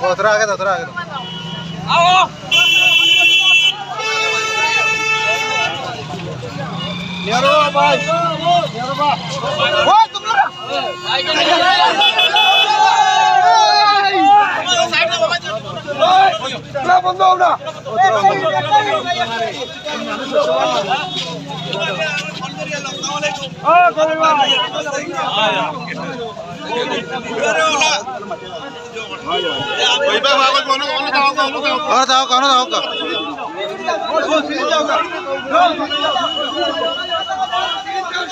Oh, terakhir, terakhir. Awas. তোরা আগে দাও তোরা আগে দাও ওরা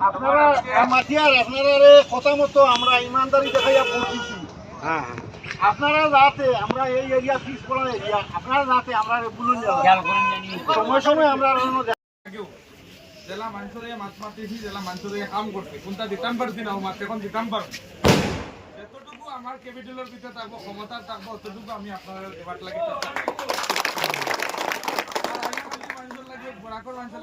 আপনারা রে কথা মতো আমরা ইমানদারি দেখাইয়া পৌঁছেছি। আপনারা যাতে আমরা এই এরিয়া ফিক্স করা এরিয়া আপনারা যাতে আমরা বলুন সময় সময় আমরা জেলা মানুষরে মাছ মারতেছি জেলা মানুষরে কাম করতে কোনটা দিতাম পারছি না মাছ এখন দিতাম পারব। যতটুকু আমার ক্যাপিটালের ভিতরে থাকব ক্ষমতা থাকব অতটুকু আমি আপনার দেবার লাগে মানুষের বরাকর মানুষের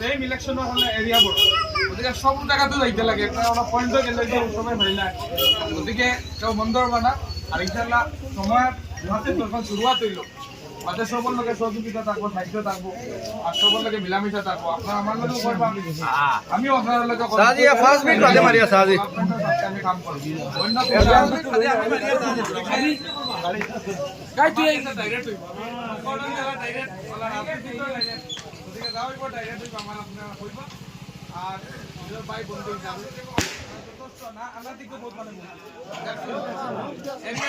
সেম ইলেকশনের হলে এরিয়া বোর্ড গতিকে সব জায়গাতে যাইতে লাগে। একটা ওরা পয়েন্ট গেলে যে সবাই হয়ে না গতিকে কেউ বন্ধ হবে না। আর ইনশাল্লাহ সময় গুৱাহাটীত যখন শুরুয়াত হইল তাতে সবার লগে সহযোগিতা থাকব সাহায্য থাকব আর সবার লগে মিলামিশা থাকব। আপনার আমার লগেও করব আমি আমিও আপনার করব। আমি কাম করব অন্য ডাইরেক্ট হইব আমার আপনার আর নিজের ভাই বন্ধু যাবে না আমরা দিকে বহুত মানে